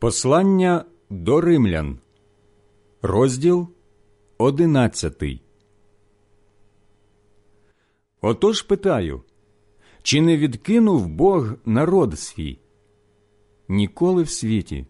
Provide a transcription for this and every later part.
Послання до римлян, розділ одинадцятий. Отож питаю, чи не відкинув Бог народ свій? Ніколи в світі,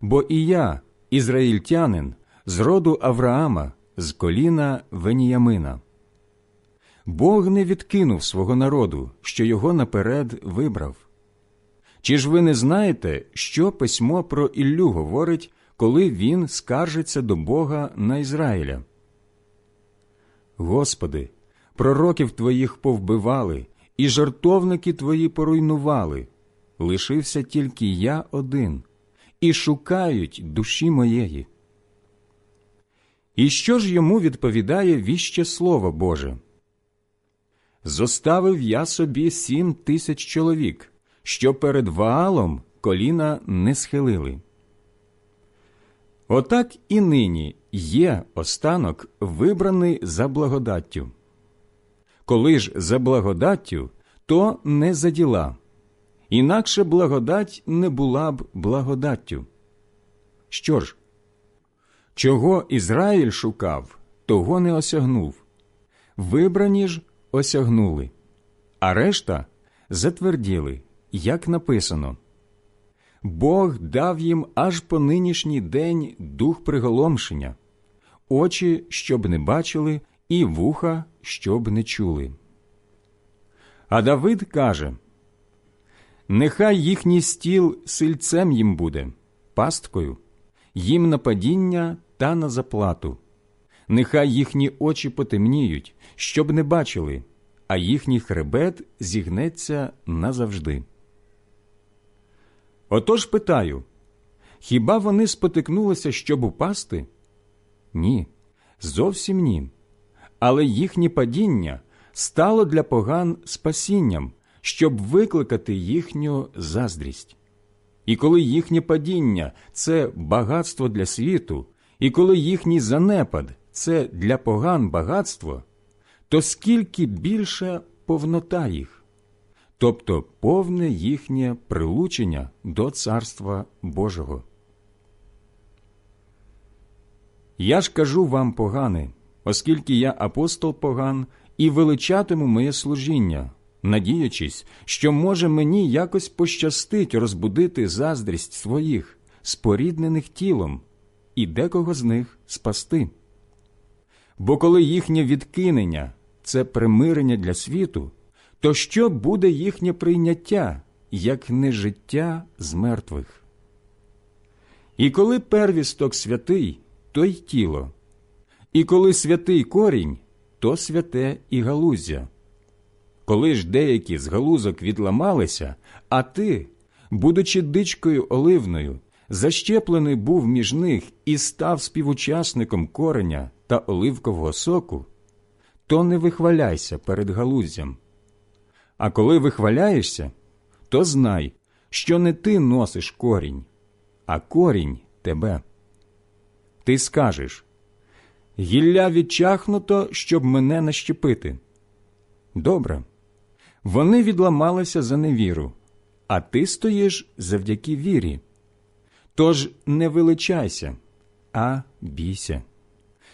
бо і я, ізраїльтянин, з роду Авраама, з коліна Веніямина. Бог не відкинув свого народу, що його наперед вибрав. Чи ж ви не знаєте, що письмо про Іллю говорить, коли він скаржиться до Бога на Ізраїля? Господи, пророків твоїх повбивали, і жартовники твої поруйнували. Лишився тільки я один, і шукають душі моєї. І що ж йому відповідає віще Слово Боже? Зоставив я собі сім тисяч чоловік що перед Ваалом коліна не схилили. Отак і нині є останок, вибраний за благодаттю. Коли ж за благодаттю, то не за діла, інакше благодать не була б благодаттю. Що ж, чого Ізраїль шукав, того не осягнув, вибрані ж осягнули, а решта затверділи як написано Бог дав їм аж по нинішній день дух приголомшення, очі, щоб не бачили, і вуха, щоб не чули. А Давид каже Нехай їхній стіл сильцем їм буде, пасткою, їм на падіння та на заплату. Нехай їхні очі потемніють, щоб не бачили, а їхній хребет зігнеться назавжди. Отож питаю хіба вони спотикнулися, щоб упасти? Ні, зовсім ні. Але їхнє падіння стало для поган спасінням, щоб викликати їхню заздрість. І коли їхнє падіння це багатство для світу, і коли їхній занепад це для поган багатство, то скільки більше повнота їх тобто повне їхнє прилучення до Царства Божого. Я ж кажу вам погане, оскільки я апостол поган і величатиму моє служіння, надіючись, що може мені якось пощастить розбудити заздрість своїх, споріднених тілом, і декого з них спасти. Бо коли їхнє відкинення це примирення для світу, то що буде їхнє прийняття, як не життя з мертвих? І коли первісток святий, то й тіло, і коли святий корінь, то святе і галузя. Коли ж деякі з галузок відламалися, а ти, будучи дичкою оливною, защеплений був між них і став співучасником кореня та оливкового соку, то не вихваляйся перед галузям. А коли вихваляєшся, то знай, що не ти носиш корінь, а корінь тебе. Ти скажеш гілля відчахнуто, щоб мене нащепити. Добре. Вони відламалися за невіру, а ти стоїш завдяки вірі. Тож не величайся, а бійся.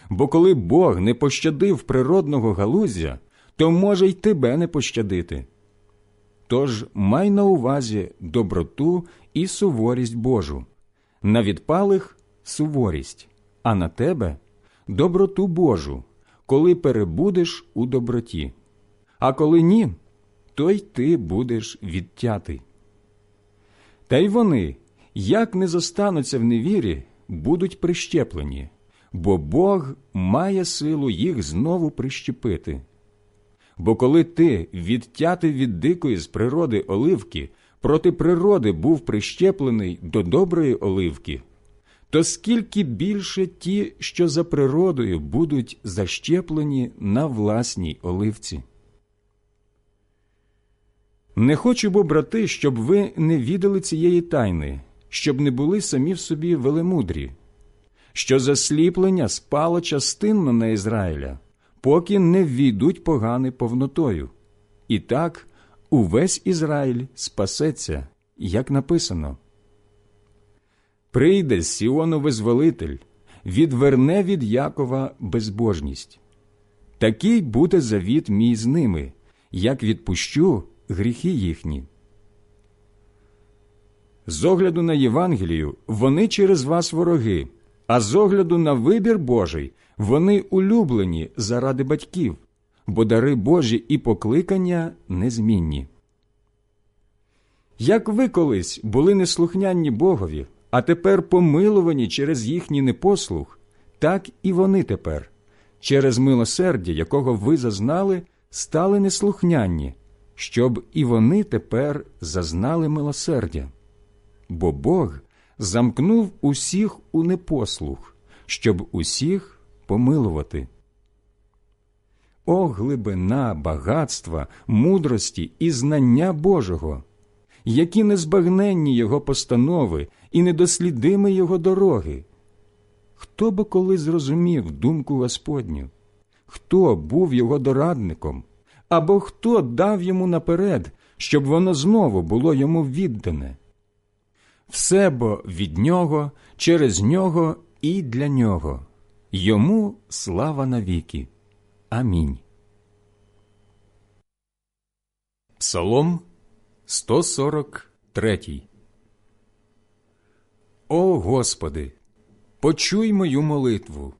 Бо коли Бог не пощадив природного галузя, то може й тебе не пощадити. Тож май на увазі доброту і суворість Божу, на відпалих суворість, а на тебе доброту Божу, коли перебудеш у доброті, а коли ні, то й ти будеш відтятий. Та й вони, як не зостануться в невірі, будуть прищеплені, бо Бог має силу їх знову прищепити. Бо коли ти, відтятий від дикої з природи оливки, проти природи був прищеплений до доброї оливки, то скільки більше ті, що за природою будуть защеплені на власній оливці. Не хочу, бо, брати, щоб ви не відали цієї тайни, щоб не були самі в собі велемудрі, що засліплення спало частинно на Ізраїля поки не ввійдуть погани повнотою. І так увесь Ізраїль спасеться, як написано. Прийде Сіону визволитель, відверне від Якова безбожність. Такий буде завіт мій з ними, як відпущу гріхи їхні. З огляду на Євангелію вони через вас вороги, а з огляду на вибір Божий вони улюблені заради батьків, бо дари Божі і покликання незмінні. Як ви колись були неслухнянні Богові, а тепер помилувані через їхній непослух, так і вони тепер, через милосердя, якого ви зазнали, стали неслухнянні, щоб і вони тепер зазнали милосердя. Бо Бог замкнув усіх у непослух, щоб усіх помилувати. О глибина багатства, мудрості і знання Божого, які незбагненні Його постанови і недослідими Його дороги. Хто би коли зрозумів думку Господню? Хто був його дорадником? Або хто дав йому наперед, щоб воно знову було йому віддане? Все бо від нього, через нього і для нього. Йому слава навіки. Амінь. Псалом 143 О Господи, почуй мою молитву.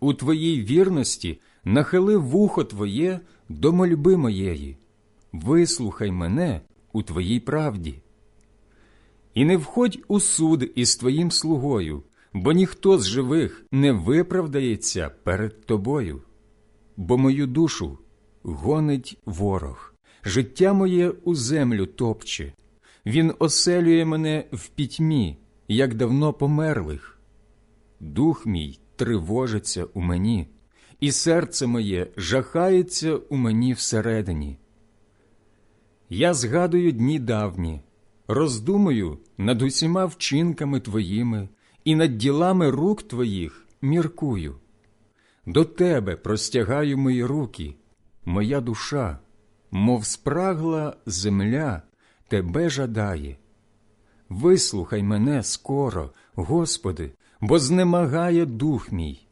У Твоїй вірності нахили вухо Твоє до мольби моєї. Вислухай мене у Твоїй правді. І не входь у суд із Твоїм слугою, бо ніхто з живих не виправдається перед Тобою. Бо мою душу гонить ворог, життя моє у землю топче, він оселює мене в пітьмі, як давно померлих. Дух мій тривожиться у мені, і серце моє жахається у мені всередині. Я згадую дні давні, роздумую над усіма вчинками твоїми і над ділами рук твоїх міркую. До тебе простягаю мої руки, моя душа, мов спрагла земля, тебе жадає. Вислухай мене скоро, Господи, бо знемагає дух мій.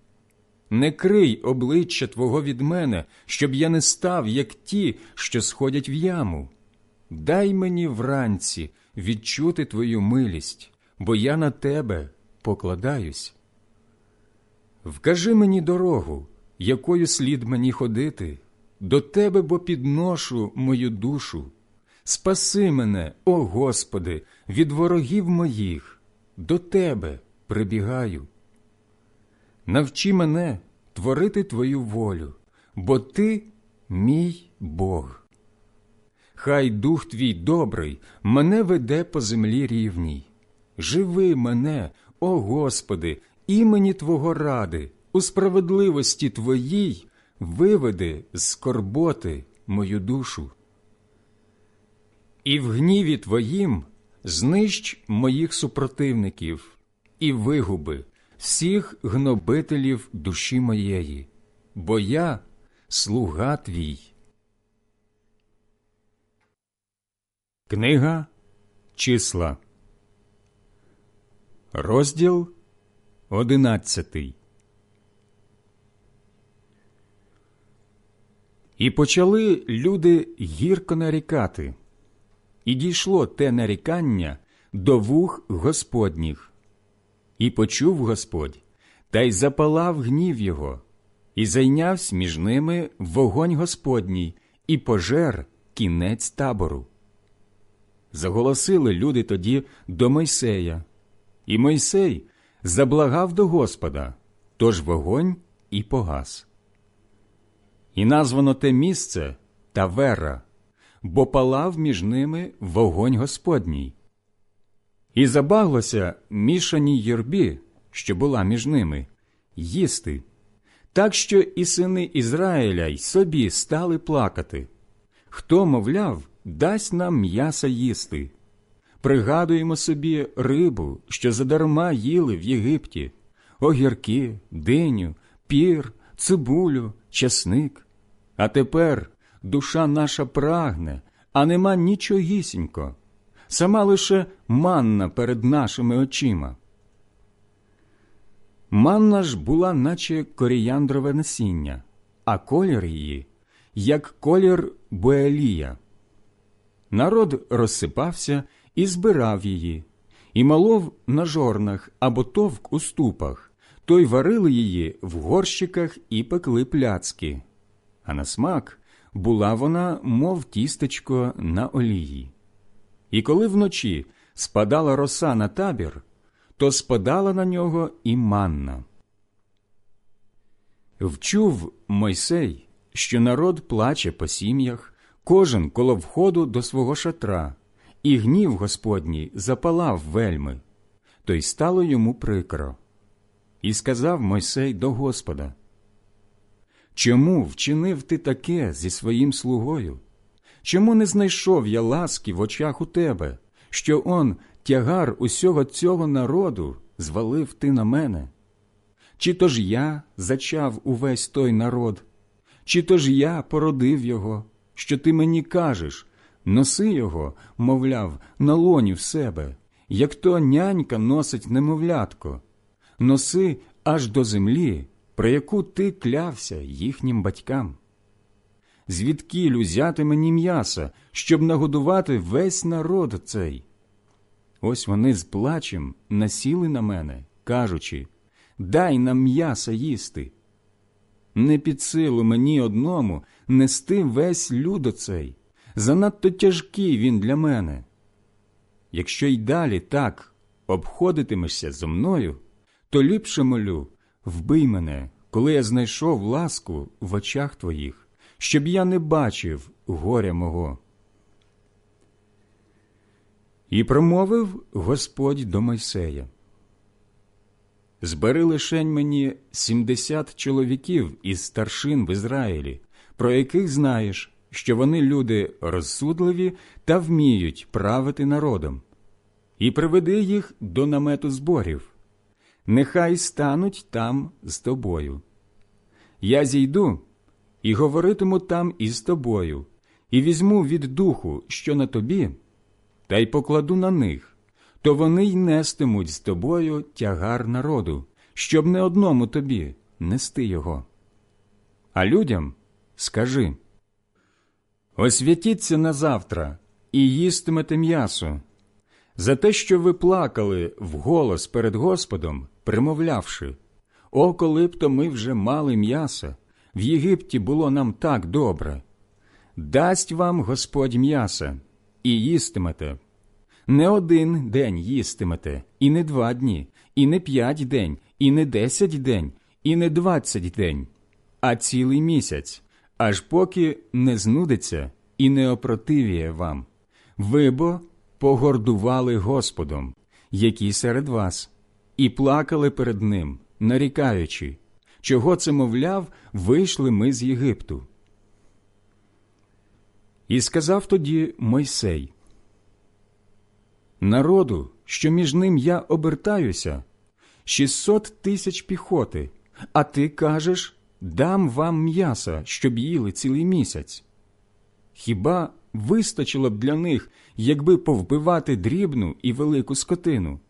Не крий обличчя Твого від мене, щоб я не став, як ті, що сходять в яму. Дай мені вранці відчути Твою милість, бо я на тебе покладаюсь. Вкажи мені дорогу, якою слід мені ходити, до Тебе бо підношу мою душу. Спаси мене, о Господи, від ворогів моїх, до Тебе прибігаю. Навчи мене творити Твою волю, бо Ти мій Бог. Хай дух твій добрий мене веде по землі рівній. Живи мене, о Господи, імені Твого ради, у справедливості Твоїй виведи з скорботи мою душу. І в гніві Твоїм знищ моїх супротивників і вигуби всіх гнобителів душі моєї, бо я слуга Твій. Книга Числа, розділ одинадцятий. І почали люди гірко нарікати, і дійшло те нарікання до вух Господніх. І почув Господь, та й запалав гнів його, і зайнявся між ними вогонь Господній, і пожер кінець табору. Заголосили люди тоді до Мойсея, і Мойсей заблагав до Господа, тож вогонь і погас. І названо те місце Тавера, бо палав між ними вогонь Господній. І забаглося мішаній юрбі, що була між ними, їсти, так що і сини Ізраїля й собі стали плакати. Хто, мовляв, дасть нам м'яса їсти. Пригадуємо собі рибу, що задарма їли в Єгипті, огірки, диню, пір, цибулю, часник. А тепер душа наша прагне, а нема нічогісінько, сама лише манна перед нашими очима. Манна ж була, наче коріяндрове насіння, а колір її, як колір Боелія. Народ розсипався і збирав її, і малов на жорнах або товк у ступах, то й варили її в горщиках і пекли пляцки, а на смак була вона, мов тістечко на олії. І коли вночі спадала роса на табір, то спадала на нього і манна. Вчув Мойсей, що народ плаче по сім'ях, кожен коло входу до свого шатра, і гнів Господній запалав вельми, то й стало йому прикро. І сказав Мойсей до Господа Чому вчинив ти таке зі своїм слугою? Чому не знайшов я ласки в очах у тебе, що он тягар усього цього народу звалив ти на мене? Чи то ж я зачав увесь той народ, чи то ж я породив його, що ти мені кажеш, носи його, мовляв, на лоні в себе, як то нянька носить немовлятко, носи аж до землі, про яку ти клявся їхнім батькам. Звідки узяти мені м'яса, щоб нагодувати весь народ цей? Ось вони з плачем насіли на мене, кажучи Дай нам м'яса їсти. Не під силу мені одному нести весь люд оцей, занадто тяжкий він для мене. Якщо й далі так обходитимешся зо мною, то ліпше молю, вбий мене, коли я знайшов ласку в очах твоїх, щоб я не бачив горя мого. І промовив Господь до Мойсея. Збери лишень мені сімдесят чоловіків із старшин в Ізраїлі, про яких знаєш, що вони люди розсудливі та вміють правити народом, і приведи їх до намету зборів. Нехай стануть там з тобою. Я зійду і говоритиму там із тобою, і візьму від духу, що на тобі, та й покладу на них, то вони й нестимуть з тобою тягар народу, щоб не одному тобі нести його. А людям скажи освятіться на завтра і їстимете м'ясо. За те, що ви плакали вголос перед Господом, примовлявши О, коли б то ми вже мали м'яса, в Єгипті було нам так добре. Дасть вам Господь м'яса, і їстимете. Не один день їстимете, і не два дні, і не п'ять день, і не десять день, і не двадцять день, а цілий місяць, аж поки не знудиться і не опротивіє вам. Ви бо погордували Господом, які серед вас, і плакали перед Ним, нарікаючи, чого це, мовляв, вийшли ми з Єгипту. І сказав тоді Мойсей Народу, що між ним я обертаюся, шістсот тисяч піхоти, а ти кажеш дам вам м'яса, щоб їли цілий місяць. Хіба вистачило б для них, якби повбивати дрібну і велику скотину?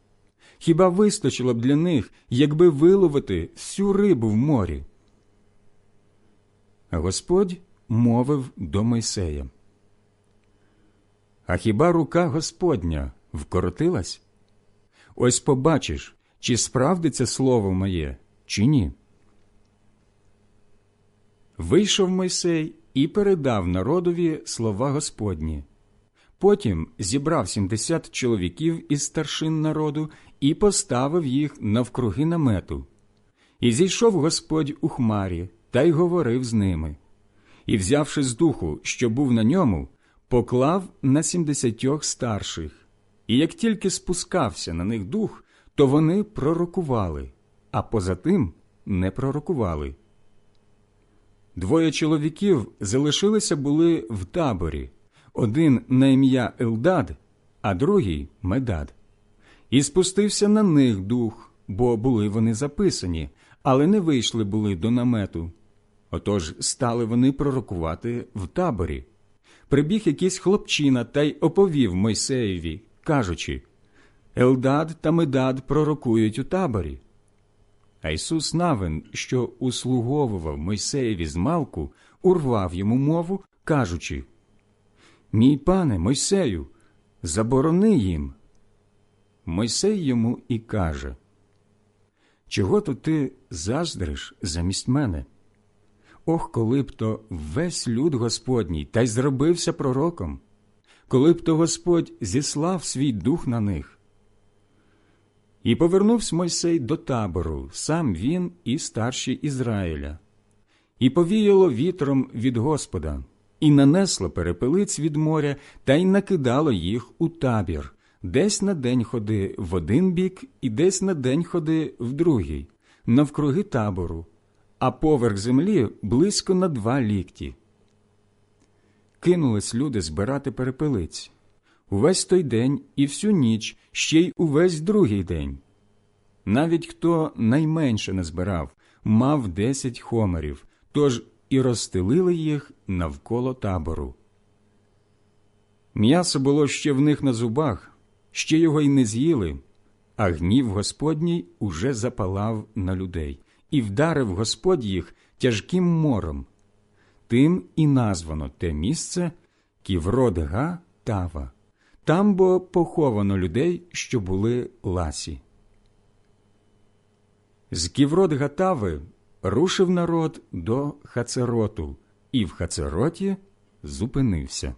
Хіба вистачило б для них, якби виловити всю рибу в морі? Господь мовив до Мойсея. А хіба рука Господня вкоротилась? Ось побачиш, чи справдиться слово моє, чи ні. Вийшов Мойсей і передав народові слова Господні. Потім зібрав сімдесят чоловіків із старшин народу і поставив їх навкруги намету. І зійшов Господь у хмарі та й говорив з ними. І, взявши з духу, що був на ньому, поклав на сімдесятьох старших. І як тільки спускався на них дух, то вони пророкували, а поза тим не пророкували. Двоє чоловіків залишилися були в таборі один на ім'я Елдад, а другий Медад. І спустився на них дух, бо були вони записані, але не вийшли були до намету. Отож стали вони пророкувати в таборі. Прибіг якийсь хлопчина та й оповів Мойсеєві, кажучи Елдад та Медад пророкують у таборі. А Ісус Навин, що услуговував Мойсеєві змалку, урвав йому мову, кажучи Мій пане Мойсею, заборони їм. Мойсей йому і каже Чого то ти заздриш замість мене? Ох, коли б то весь люд Господній та й зробився пророком, коли б то Господь зіслав свій дух на них. І повернувся Мойсей до табору, сам він і старші Ізраїля, і повіяло вітром від Господа, і нанесло перепелиць від моря та й накидало їх у табір, десь на день ходи в один бік і десь на день ходи в другий, навкруги табору, а поверх землі близько на два лікті. Кинулись люди збирати перепелиць. Увесь той день і всю ніч, ще й увесь другий день. Навіть хто найменше не збирав, мав десять хомерів, тож і розстелили їх навколо табору. М'ясо було ще в них на зубах, ще його й не з'їли, а гнів Господній уже запалав на людей, і вдарив Господь їх тяжким мором. Тим і названо те місце Ківрод-Га Тава. Там бо поховано людей, що були ласі. З Ківрод Гатави рушив народ до Хацероту, і в Хацероті зупинився.